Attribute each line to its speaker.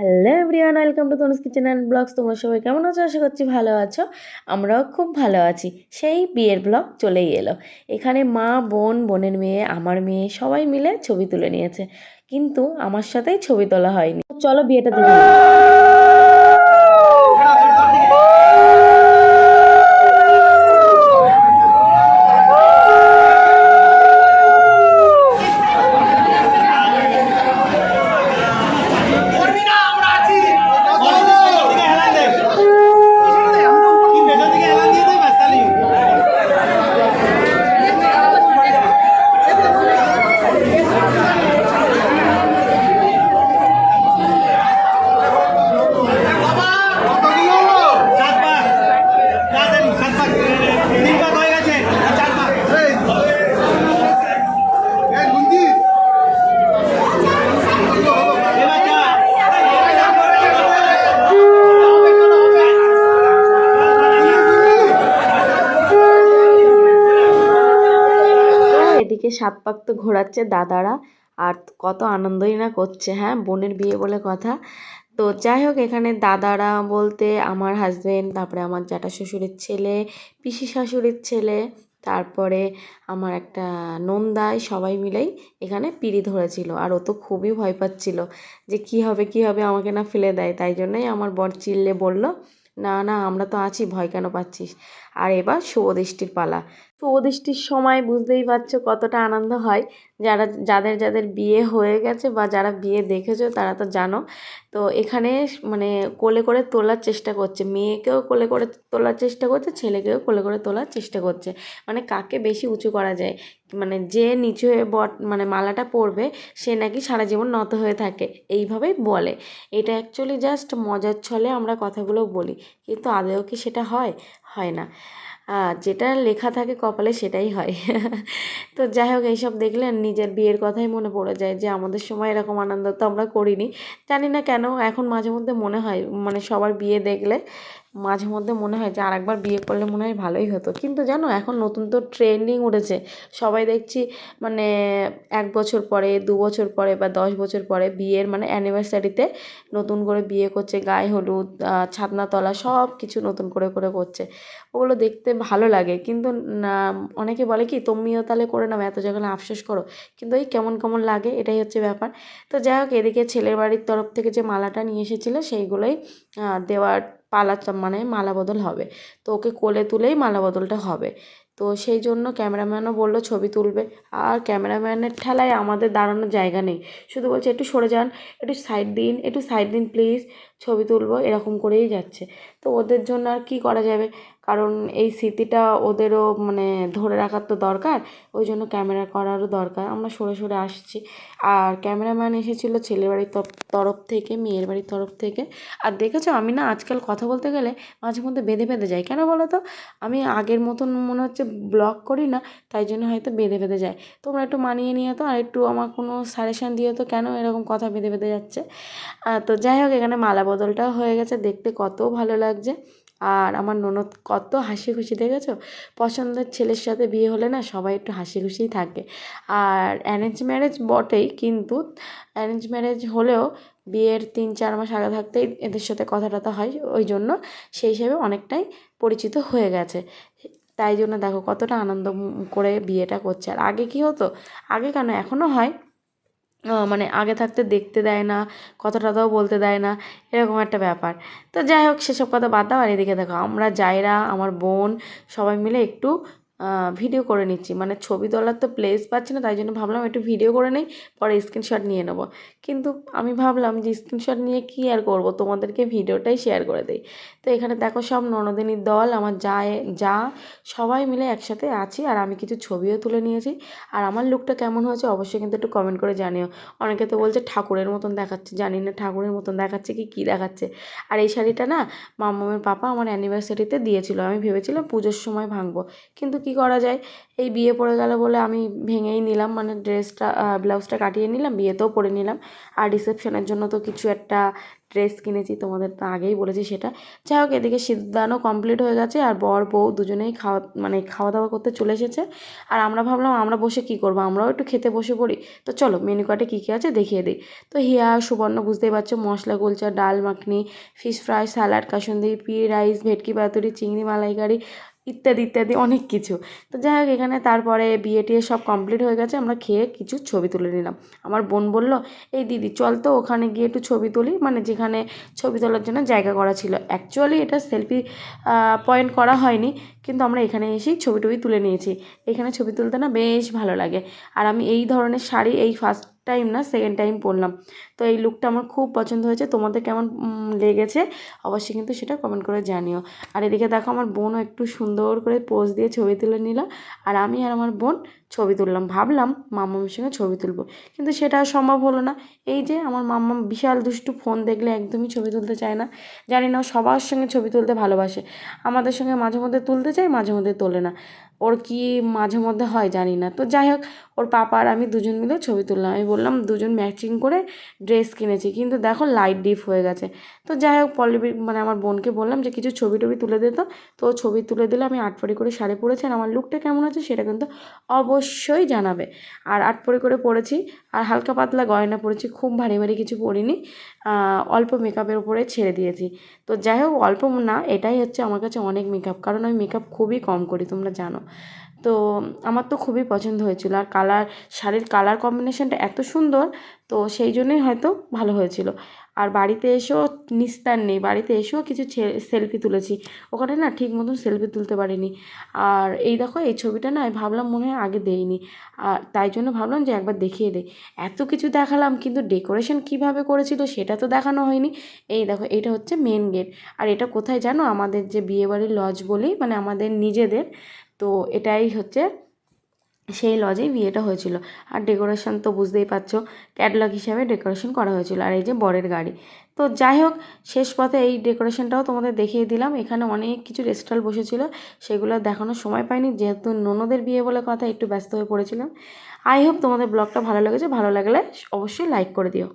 Speaker 1: Hello everyone welcome to Tanu's kitchen and blogs তোমরা সবাই কেমন আছো? আশা করছি ভালো আছো। আমরাও খুব ভালো আছি। সেই বিয়ের ব্লগ চলেই এলো। এখানে মা, বোন, বোনের মেয়ে, আমার মেয়ে সবাই মিলে ছবি তুলে নিয়েছে। কিন্তু আমার সাথেই ছবি তোলা হয়নি। চলো বিয়েটা দেখে
Speaker 2: সাত পাক
Speaker 1: তো ঘোরাচ্ছে দাদারা আর কত আনন্দই না করছে হ্যাঁ? বোনের বিয়ে বলে কথা। তো যাই হোক, এখানে দাদারা বলতে আমার হাজবেন্ড তারপরে আমার জ্যাঠা শ্বশুরের ছেলে পিসি শাশুড়ির ছেলে, তারপরে আমার একটা নন্দাই, সবাই মিলেই এখানে পিড়ি ধরেছিল। আর ও তো খুবই ভয় পাচ্ছিল যে কি হবে কি হবে, আমাকে না ফেলে দেয়। তাই জন্যই আমার বর চিল্লে বলল, না না, আমরা তো আছি, ভয় কেন পাচ্ছিস? আর এবার শুভদৃষ্টির পালা। শুভদৃষ্টির সময় বুঝতেই পারছ কতটা আনন্দ হয়। যারা, যাদের যাদের বিয়ে হয়ে গেছে বা যারা বিয়ে দেখেছ তারা তো জানো। তো এখানে মানে কোলে করে তোলার চেষ্টা করছে। মেয়েকেও কোলে করে তোলার চেষ্টা করছে, ছেলেকেও কোলে করে তোলার চেষ্টা করছে। মানে কাকে বেশি উঁচু করা যায়? মানে যে নিচু হয়ে বট মানে মালাটা পরবে, সে নাকি সারা জীবন নত হয়ে থাকে। এইভাবেই বলে। এটা অ্যাকচুয়ালি জাস্ট মজার ছলে আমরা কথাগুলো বলি। কিন্তু আদেও কি সেটা হয়? হয় না। যেটা লেখা থাকে কপালে সেটাই হয়। তো যাই হোক, এইসব দেখলে নিজের বিয়ের কথাই মনে পড়ে যায় যে, আমাদের সময় এরকম আনন্দ তো আমরা করিনি। জানি না কেন, এখন মাঝে মধ্যে মনে হয় মানে সবার বিয়ে দেখলে মাঝে মধ্যে মনে হয় যে আরেকবার বিয়ে করলে মনে হয় ভালোই হতো। কিন্তু জানো এখন নতুন তো ট্রেন্ডিং উঠেছে। সবাই দেখছি মানে এক বছর পরে দু বছর পরে বা দশ বছর পরে বিয়ের মানে অ্যানিভার্সারিতে নতুন করে বিয়ে করছে গায়ে হলুদ আহ, ছাদনাতলা সব কিছু নতুন করে করে করছে। ওগুলো দেখতে ভালো লাগে। কিন্তু না অনেকে বলে কি তুমিও তাহলে করে নাও এত যখন আফসোস করো। কিন্তু এই কেমন কেমন লাগে এটাই হচ্ছে ব্যাপার। তো যাই হোক এদিকে ছেলের বাড়ির তরফ থেকে যে মালাটা নিয়ে এসেছিল সেইগুলোই দেওয়ার পালা মানে মালা বদল হবে। তো ওকে কোলে তুলেই মালা বদলটা হবে। তো সেই জন্য ক্যামেরাম্যানও বলল, ছবি তুলবে। আর ক্যামেরাম্যানের ঠেলায় আমাদের দাঁড়ানোর জায়গা নেই। শুধু বলছে, একটু সরে যান, একটু সাইড দিন, একটু সাইড দিন, প্লিজ। ছবি তুলবো, এরকম করেই যাচ্ছে। তো ওদের জন্য আর কী করা যাবে? কারণ এই স্মৃতিটা ওদেরও মানে ধরে রাখার তো দরকার, ওই জন্য ক্যামেরা করারও দরকার। আমরা সরে সরে আসছি। আর ক্যামেরাম্যান এসেছিল ছেলের বাড়ির তরফ- থেকে, মেয়ের বাড়ির তরফ থেকে। আর দেখেছ, আমি না আজকাল কথা বলতে গেলে মাঝে মধ্যে বেঁধে বেঁধে যাই। কেন বলো তো? আমি আগের মতন মনে হচ্ছে ব্লগ করি না, তাই জন্য হয়তো বেঁধে বেঁধে যায় তোমরা একটু মানিয়ে নিয়ে তো, আর একটু আমার কোনো সাজেশান দিও তো কেন এরকম কথা বেঁধে বেঁধে যাচ্ছে? তো যাই হোক, এখানে মালা বদলটাও হয়ে গেছে, দেখতে কত ভালো লাগছে। আর আমার ননদ কত হাসি খুশি দেখেছ? পছন্দের ছেলের সাথে বিয়ে হলে না সবাই একটু হাসি খুশিই থাকে। আর অ্যারেঞ্জ ম্যারেজ বটেই, কিন্তু অ্যারেঞ্জ ম্যারেজ হলেও বিয়ের তিন, চার মাস আগে থাকতেই এদের সাথে কথা টথা হয়, ওই জন্য সেই হিসেবে অনেকটাই পরিচিত হয়ে গেছে। তাই জন্য দেখো কতটা আনন্দ করে বিয়েটা করছে। আর আগে কি হতো? আগে কেন? এখনও হয়। মানে আগে থাকতে দেখতে দেয় না কথা টথাও বলতে দেয় না, এরকম একটা ব্যাপার। তো যাই হোক, সেসব কথা বাদ দাও। আর এদিকে দেখো, আমরা জায়রা আমার বোন, সবাই মিলে একটু ভিডিও করে নিচ্ছি। মানে ছবি তোলার তো প্লেস পাচ্ছি না, তাই জন্য ভাবলাম একটু ভিডিও করে নেই, পরে স্ক্রিনশট নিয়ে নেব। কিন্তু আমি ভাবলাম যে স্ক্রিনশট নিয়ে কী আর করব? তোমাদেরকে ভিডিওটাই শেয়ার করে দিই। তো এখানে দেখো সব ননদিনীর দল, আমার যা যা, সবাই মিলে একসাথে আছি আর আমি কিছু ছবিও তুলে নিয়েছি। আর আমার লুকটা কেমন হয়েছে অবশ্যই কিন্তু একটু কমেন্ট করে জানিও। অনেকে তো বলছে ঠাকুরের মতন দেখাচ্ছে, জানি না ঠাকুরের মতন দেখাচ্ছে কি, কী দেখাচ্ছে। আর এই শাড়িটা না মামামের পাপা আমার অ্যানিভার্সারিতে দিয়েছিল, আমি ভেবেছিলাম পুজোর সময় ভাঙবো। কিন্তু কি কি করা যায়? এই বিয়ে পড়ে গেল বলে আমি ভেঙেই নিলাম মানে ড্রেসটা ব্লাউজটা কাটিয়ে নিলাম, বিয়েতেও পরে নিলাম। আর রিসেপশনের জন্য তো কিছু একটা ড্রেস কিনেছি, তোমাদের তো আগেই বলেছি সেটা। যাই হোক, এদিকে সিদ্ধানো কমপ্লিট হয়ে গেছে, আর বর, বউ দুজনেই খাওয়া মানে খাওয়া দাওয়া করতে চলে এসেছে। আর আমরা ভাবলাম, আমরা বসে কী করব? আমরাও একটু খেতে বসে পড়ি। তো চলো মেনু কার্ডে কী কী আছে দেখিয়ে দিই। তো হিয়া, সুবর্ণ, বুঝতেই পারছ, masala kulcha dal, makhani fish fry salad kasundi pea rice bhetki, paturi, চিংড়ি, মালাইকারি ইত্যাদি ইত্যাদি, অনেক কিছু। তো যাই হোক, এখানে তারপরে বিয়ে টিয়ে সব কমপ্লিট হয়ে গেছে, আমরা খেয়ে কিছু ছবি তুলে নিলাম। আমার বোন বলল, এই দিদি, চল তো ওখানে গিয়ে একটু ছবি তুলি। মানে যেখানে ছবি তোলার জন্য জায়গা করা ছিল। অ্যাকচুয়ালি এটা সেলফি পয়েন্ট করা হয়নি, কিন্তু আমরা এখানে এসেই ছবি টবি তুলে নিয়েছি। এখানে ছবি তুলতে না বেশ ভালো লাগে। আর আমি এই ধরনের শাড়ি এই ফার্স্ট টাইম না সেকেন্ড টাইম পরলাম তো এই লুকটা আমার খুব পছন্দ হয়েছে। তোমাদের কেমন লেগেছে? অবশ্যই কিন্তু সেটা কমেন্ট করে জানিও। আর এদিকে দেখো আমার বোনও একটু সুন্দর করে পোজ দিয়ে ছবি তুলে নিল। আর আমি আর আমার বোন ছবি তুললাম, ভাবলাম মাম্মামের সঙ্গে ছবি তুলবো। কিন্তু সেটা সম্ভব হলো না। এই যে আমার মাম্মা বিশাল দুষ্টু ফোন দেখলে একদমই ছবি তুলতে চায় না। জানি না সবার সঙ্গে ছবি তুলতে ভালোবাসে। আমাদের সঙ্গে মাঝে মধ্যে তুলতে চায়, মাঝে মধ্যে তোলে না। ওর কি মাঝে মধ্যে হয় জানি না। তো যাই হোক, ওর পাপা আর আমি দুজন মিলে ছবি তুললাম। আমি বললাম, দুজন ম্যাচিং করে ড্রেস কিনেছি। কিন্তু দেখো লাইট ডিপ হয়ে গেছে। তো যাই হোক, পল্লবী মানে আমার বোনকে বললাম যে, কিছু ছবি টবি তুলে দিত তো। ছবি তুলে দিলে আমি আটপরি করে শাড়ি পরেছি। আর আমার লুকটা কেমন আছে সেটা কিন্তু অবশ্যই জানাবে। আর আটপরি করে পড়েছি, আর হালকা পাতলা গয়না পরেছি, খুব ভারী ভারী কিছু পরিনি অল্প মেকআপের উপরে ছেড়ে দিয়েছি। তো যাই হোক, অল্প না, এটাই হচ্ছে আমার কাছে অনেক মেকআপ, কারণ আমি মেকআপ খুবই কম করি, তোমরা জানো। তো আমার তো খুবই পছন্দ হয়েছিল, আর কালার, শাড়ির কালার কম্বিনেশনটা এত সুন্দর, তো সেই জন্যই হয়তো ভালো হয়েছিল। আর বাড়িতে এসেও নিস্তার নেই। বাড়িতে এসেও কিছু সেলফি তুলেছি। ওখানে না ঠিক মতন সেলফি তুলতে পারিনি। আর এই দেখো, এই ছবিটা না আমি ভাবলাম মনে হয় আগে দেইনি। আর তাই জন্য ভাবলাম যে একবার দেখিয়ে দেই। এত কিছু দেখালাম, কিন্তু ডেকোরেশন কীভাবে করেছিল সেটা তো দেখানো হয়নি। এই দেখো, এটা হচ্ছে মেন গেট আর এটা কোথায় জানো? আমাদের যে বিয়েবাড়ির লজ বলি মানে আমাদের নিজেদের, তো এটাই হচ্ছে সেই লজেই বিয়েটা হয়েছিল। আর ডেকোরেশন তো বুঝতেই পারছ ক্যাটলগ হিসাবে ডেকোরেশন করা হয়েছিল, আর এই যে বরের গাড়ি। তো যাই হোক, শেষ পথে এই ডেকোরেশনটাও তোমাদের দেখিয়ে দিলাম। এখানে অনেক কিছু রেস্টল বসেছিল, সেগুলো দেখানোর সময় পাইনি। যেহেতু ননদের বিয়ে বলে কথা, একটু ব্যস্ত হয়ে পড়েছিলাম। আই হোপ তোমাদের ব্লগটা ভালো লেগেছে। ভালো লাগলে অবশ্যই লাইক করে দিও।